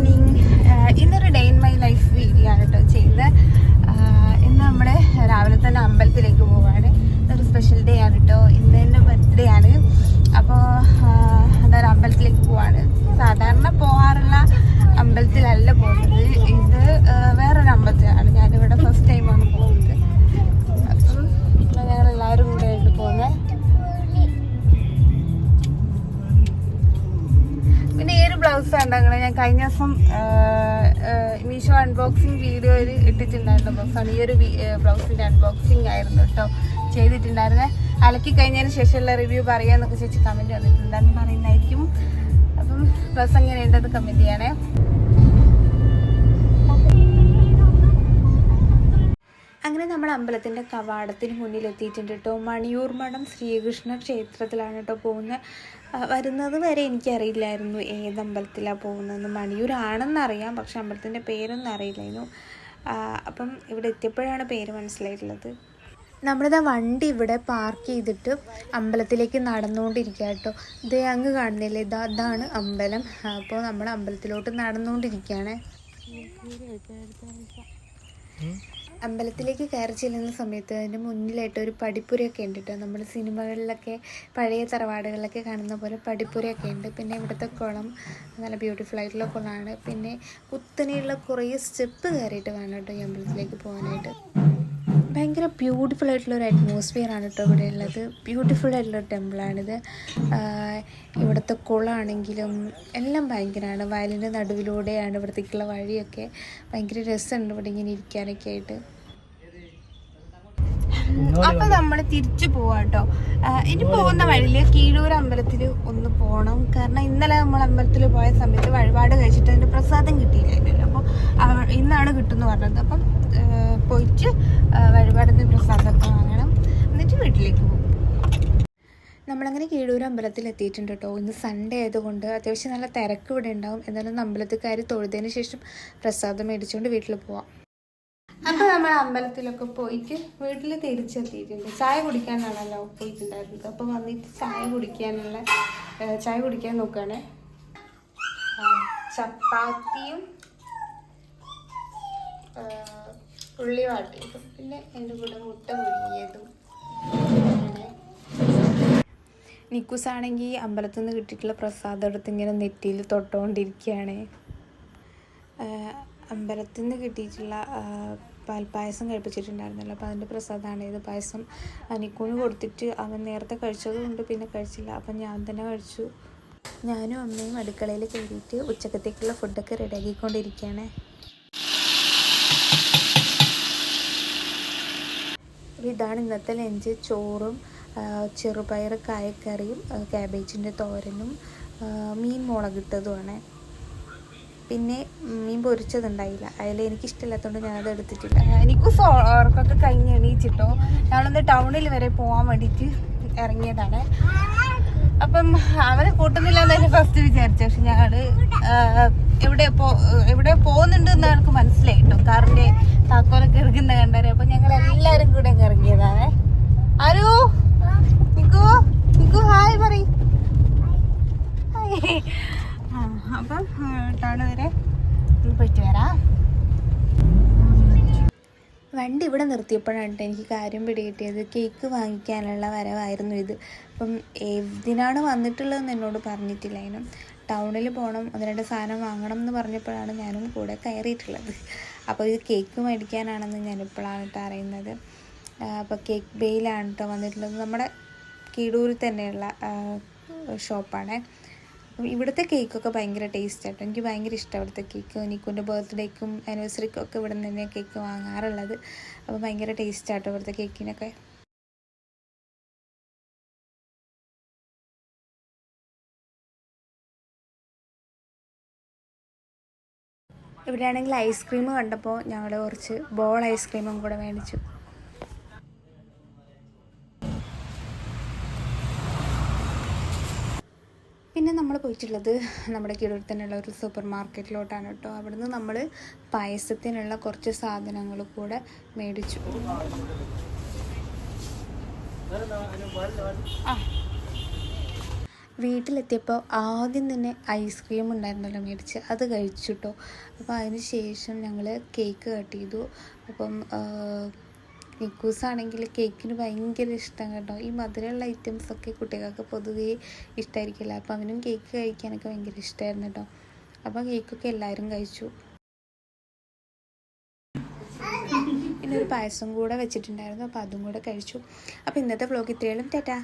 morning. ഈ ഒരു ഞാൻ കഴിഞ്ഞ ദിവസം മീഷോ അൺബോക്സിങ് വീഡിയോയിൽ ഇട്ടിട്ടുണ്ടായിരുന്ന. ബ്ലൗസാണ് ഈ ഒരു ബ്ലൗസിന്റെ അൺബോക്സിങ് ആയിരുന്നു കേട്ടോ ചെയ്തിട്ടുണ്ടായിരുന്നത് അലക്കി കഴിഞ്ഞതിന് ശേഷമുള്ള റിവ്യൂ പറയാന്നൊക്കെ ചേച്ചി കമന്റ് വന്നിട്ടുണ്ടെന്ന് പറയുന്നതായിരിക്കും. അപ്പം ബ്ലൗസ് എങ്ങനെയുണ്ടത് കമന്റ് ചെയ്യണേ. അങ്ങനെ നമ്മൾ അമ്പലത്തിന്റെ കവാടത്തിന് മുന്നിൽ എത്തിയിട്ടുണ്ട് കേട്ടോ. മണിയൂർ മഠം ശ്രീകൃഷ്ണ ക്ഷേത്രത്തിലാണ് കേട്ടോ പോകുന്നത് വരുന്നത് വരെ എനിക്കറിയില്ലായിരുന്നു ഏത് അമ്പലത്തിലാണ് പോകുന്നതെന്ന്. മണിയൂരാണെന്നറിയാം പക്ഷെ അമ്പലത്തിന്റെ പേരൊന്നും അറിയില്ലായിരുന്നു. അപ്പം ഇവിടെ എത്തിയപ്പോഴാണ് പേര് മനസ്സിലായിട്ടുള്ളത്. നമ്മളിതാ വണ്ടി ഇവിടെ പാർക്ക് ചെയ്തിട്ട് അമ്പലത്തിലേക്ക് നടന്നുകൊണ്ടിരിക്കുക കേട്ടോ. ഇത് അങ്ങ് കാണുന്നില്ലേ? ഇതാ അതാണ് അമ്പലം. അപ്പോൾ നമ്മൾ അമ്പലത്തിലോട്ട് നടന്നുകൊണ്ടിരിക്കുകയാണ്. അമ്പലത്തിലേക്ക് കയറി ചെല്ലുന്ന സമയത്ത് അതിന്റെ മുന്നിലായിട്ട് ഒരു പടിപ്പുരയൊക്കെ ഉണ്ട് കേട്ടോ നമ്മുടെ സിനിമകളിലൊക്കെ പഴയ തറവാടുകളിലൊക്കെ കാണുന്ന പോലെ പടിപ്പുരയൊക്കെ ഉണ്ട്. പിന്നെ ഇവിടുത്തെ കുളം നല്ല ബ്യൂട്ടിഫുൾ ആയിട്ടുള്ള കുളമാണ് പിന്നെ കുത്തനെയുള്ള കുറേ സ്റ്റെപ്പ് കയറിയിട്ട് വേണം കേട്ടോ ഈ അമ്പലത്തിലേക്ക് പോകാനായിട്ട്. ഭയങ്കര ബ്യൂട്ടിഫുൾ ആയിട്ടുള്ള ഒരു അറ്റ്മോസ്ഫിയർ ആണ് കേട്ടോ ഇവിടെ ഉള്ളത്. ബ്യൂട്ടിഫുൾ ആയിട്ടുള്ള ടെമ്പിളാണിത് ഇവിടുത്തെ കുളമാണെങ്കിലും എല്ലാം ഭയങ്കരമാണ്. വയലിന്റെ നടുവിലൂടെയാണ് ഇവിടത്തേക്കുള്ള വഴിയൊക്കെ. ഭയങ്കര രസമുണ്ട് ഇവിടെ ഇങ്ങനെ ഇരിക്കാനൊക്കെ ആയിട്ട്. അപ്പൊ നമ്മൾ തിരിച്ചു പോവാട്ടോ ഇനി പോകുന്ന വഴിയിൽ കീഴൂർ അമ്പലത്തിൽ ഒന്ന് പോകണം കാരണം ഇന്നലെ നമ്മൾ അമ്പലത്തിൽ പോയ സമയത്ത് വഴിപാട് കഴിച്ചിട്ട് അതിന്റെ പ്രസാദം കിട്ടിയില്ലായിരുന്നല്ലോ. അപ്പൊ ഇന്നാണ് കിട്ടുമെന്ന് പറഞ്ഞത്. അപ്പം പോയിട്ട് വഴിപാടിന്റെ പ്രസാദമൊക്കെ വാങ്ങണം. എന്നിട്ട് വീട്ടിലേക്ക് പോകും. നമ്മളങ്ങനെ കീഴൂർ അമ്പലത്തിൽ എത്തിയിട്ടുണ്ട് കേട്ടോ. ഇന്ന് സൺഡേ ആയതുകൊണ്ട് അത്യാവശ്യം നല്ല തിരക്ക് ഇവിടെ ഉണ്ടാവും. എന്നാലും അമ്പലത്തിൽ കയറി തൊഴുതതിന് ശേഷം പ്രസാദം മേടിച്ചുകൊണ്ട് വീട്ടിൽ പോവാം. അപ്പൊ നമ്മൾ അമ്പലത്തിലൊക്കെ പോയിട്ട് വീട്ടിൽ തിരിച്ചെത്തിയിട്ടുണ്ട്. ചായ കുടിക്കാനാണല്ലോ പോയിട്ടുണ്ടായിരുന്നത്. അപ്പൊ വന്നിട്ട് ചായ കുടിക്കാനുള്ള ചായ കുടിക്കാൻ നോക്കുകയാണ് ചപ്പാത്തിയും ഉള്ളി വാട്ടിയതും പിന്നെ എന്റെ കൂടെ മുട്ട പുഴുങ്ങിയതും അങ്ങനെ. നിക്കൂസ് ആണെങ്കിൽ അമ്പലത്തിൽ നിന്ന് കിട്ടിയിട്ടുള്ള പ്രസാദം എടുത്ത് ഇങ്ങനെ നെറ്റിയിൽ തൊട്ടുകൊണ്ടിരിക്കുകയാണ് അമ്പലത്തിൽ നിന്ന് കിട്ടിയിട്ടുള്ള പാൽ പാൽപ്പായസം കഴിപ്പിച്ചിട്ടുണ്ടായിരുന്നല്ലോ. അപ്പോൾ അതിന്റെ പ്രസാദമാണ്. ഇത് പായസം അനിക്കൂന് കൊടുത്തിട്ട് അവൻ നേരത്തെ കഴിച്ചതുകൊണ്ട് പിന്നെ കഴിച്ചില്ല. അപ്പം ഞാൻ തന്നെ കഴിച്ചു. ഞാനും അമ്മയും അടുക്കളയിൽ കയറിയിട്ട് ഉച്ചക്കത്തേക്കുള്ള ഫുഡൊക്കെ റെഡിയാക്കിക്കൊണ്ടിരിക്കുകയാണ് ഇതാണ് ഇന്നത്തെ ലഞ്ച്. ചോറും ചെറുപയർ കായക്കറിയും ക്യാബേജിന്റെ തോരനും മീൻ മുളകിട്ടതുമാണ്. പിന്നെ മീൻ പൊരിച്ചതുണ്ടായില്ല. അതിൽ എനിക്ക് ഇഷ്ടമില്ലാത്തതുകൊണ്ട് ഞാനത് എടുത്തിട്ടില്ല. എനിക്ക് ഉറക്കൊക്കെ കഴിഞ്ഞ് എണീച്ചിട്ടോ. ഞങ്ങളൊന്ന് ടൗണിൽ വരെ പോകാൻ വേണ്ടിയിട്ട് ഇറങ്ങിയതാണ്. അപ്പം അവനെ കൂട്ടുന്നില്ല എന്നതിന് ഫസ്റ്റ് വിചാരിച്ചു. പക്ഷെ ഞങ്ങൾ എവിടെ പോ എവിടെ പോകുന്നുണ്ട് എന്ന് ഞങ്ങൾക്ക് മനസ്സിലായി കേട്ടോ കാറിന്റെ താക്കോലൊക്കെ ഇറങ്ങുന്ന കണ്ടേ അപ്പൊ ഞങ്ങൾ എല്ലാരും കൂടെ ഇറങ്ങിയതാണ് ആരു നിക്കു നിക്കു ഹായ് പറയ് ഹായ്. ആ, അപ്പം ടൗൺ വരെ പോയിട്ട് വരാം വണ്ടി ഇവിടെ നിർത്തിയപ്പോഴാണ് കേട്ടോ എനിക്ക് കാര്യം പിടികിട്ടിയത്. കേക്ക് വാങ്ങിക്കാനുള്ള വരവായിരുന്നു ഇത്. അപ്പം എന്തിനാണ് വന്നിട്ടുള്ളതെന്ന് എന്നോട് പറഞ്ഞിട്ടില്ല. അതിനും ടൗണിൽ പോകണം ഒന്ന് രണ്ട് സാധനം വാങ്ങണം എന്ന് പറഞ്ഞപ്പോഴാണ് ഞാനും കൂടെ കയറിയിട്ടുള്ളത്. അപ്പോൾ ഇത് കേക്ക് മേടിക്കാനാണെന്ന് ഞാനിപ്പോഴാണ് കേട്ടോ അറിയുന്നത്. അപ്പോൾ കേക്ക് ബെയിലാണ് കേട്ടോ വന്നിട്ടുള്ളത്. നമ്മുടെ കീടൂരിൽ തന്നെയുള്ള ഷോപ്പാണ്. ഇവിടുത്തെ കേക്കൊക്കെ ഭയങ്കര ടേസ്റ്റ് ആട്ടോ. എനിക്ക് ഭയങ്കര ഇഷ്ടം ഇവിടുത്തെ കേക്ക്. നിക്കുന്റെ ബർത്ത്ഡേക്കും ആനിവേഴ്സറിക്കും ഒക്കെ ഇവിടെ നിന്ന് കേക്ക് വാങ്ങാറുള്ളത്. അപ്പോൾ ഭയങ്കര ടേസ്റ്റ് ആട്ടോ ഇവിടുത്തെ കേക്കിനൊക്കെ. ഇവിടെയാണെങ്കിൽ ഐസ്ക്രീം കണ്ടപ്പോൾ ഞങ്ങൾ കുറച്ച് ബോൾ ഐസ്ക്രീമും കൂടെ മേടിച്ചു പിന്നെ നമ്മൾ പോയിട്ടുള്ളത് നമ്മുടെ കീഴിൽ തന്നെയുള്ള ഒരു സൂപ്പർ മാർക്കറ്റിലോട്ടാണ് കേട്ടോ. അവിടുന്ന് നമ്മൾ പായസത്തിനുള്ള കുറച്ച് സാധനങ്ങൾ കൂടെ മേടിച്ചു. വീട്ടിലെത്തിയപ്പോൾ ആദ്യം തന്നെ ഐസ്ക്രീം ഉണ്ടായിരുന്നല്ലോ മേടിച്ച്. അത് കഴിച്ചു കേട്ടോ. അപ്പോൾ അതിന് ശേഷം ഞങ്ങൾ കേക്ക് കട്ട് ചെയ്തു. അപ്പം നിക്കൂസാണെങ്കിൽ കേക്കിന് ഭയങ്കര ഇഷ്ടം കേട്ടോ. ഈ മധുരമുള്ള ഐറ്റംസൊക്കെ കുട്ടികൾക്ക് പൊതുവേ ഇഷ്ടമായിരിക്കില്ല അപ്പോൾ അവനും കേക്ക് കഴിക്കാനൊക്കെ ഭയങ്കര ഇഷ്ടമായിരുന്നു കേട്ടോ. അപ്പോൾ കേക്കൊക്കെ എല്ലാവരും കഴിച്ചു. പിന്നെ ഒരു പായസം കൂടെ വെച്ചിട്ടുണ്ടായിരുന്നു. അപ്പോൾ അതും കൂടെ കഴിച്ചു. അപ്പോൾ ഇന്നത്തെ വ്ലോഗ് ഇത്രയും ടാറ്റാ.